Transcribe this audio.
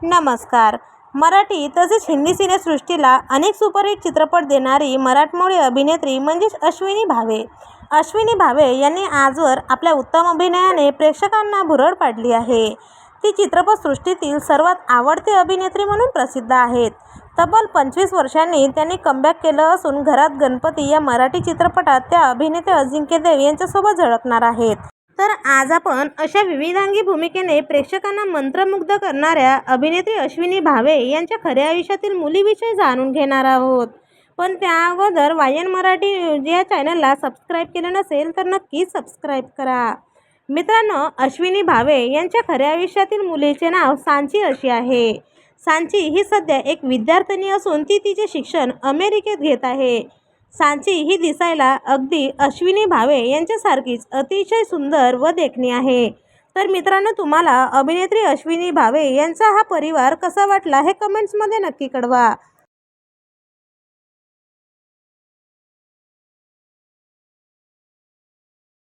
नमस्कार. मराठी तसेच हिंदी सिनेसृष्टीला अनेक सुपरहिट चित्रपट देणारी मराठमोळी अभिनेत्री म्हणजेच अश्विनी भावे. अश्विनी भावे यांनी आजवर आपल्या उत्तम अभिनयाने प्रेक्षकांना भुरळ पाडली आहे. ती चित्रपटसृष्टीतील सर्वात आवडती अभिनेत्री म्हणून प्रसिद्ध आहेत. तब्बल पंचवीस वर्षांनी त्यांनी कमबॅक केलं असून घरात गणपती या मराठी चित्रपटात त्या अभिनेते अजिंक्य देव यांच्यासोबत झळकणार आहेत. तर आज आपण अशा विविधांगी भूमिकेने प्रेक्षकांना मंत्रमुग्ध करणाऱ्या अभिनेत्री अश्विनी भावे यांच्या खऱ्या आयुष्यातील मुलीविषयी जाणून घेणार आहोत. पण त्या अगोदर वायन मराठी न्यूज या चॅनलला सबस्क्राईब केलं नसेल तर नक्कीच सबस्क्राईब करा. मित्रांनो अश्विनी भावे यांच्या खऱ्या आयुष्यातील मुलीचे नाव सांची अशी आहे. सांची ही सध्या एक विद्यार्थिनी असून ती तिचे शिक्षण अमेरिकेत घेत आहे. सांची ही दिसायला अगदी अश्विनी भावे यांच्यासारखीच अतिशय सुंदर व देखणी आहे. तर मित्रांनो तुम्हाला अभिनेत्री अश्विनी भावे यांचा हा परिवार कसा वाटला हे कमेंट्समध्ये नक्की कळवा.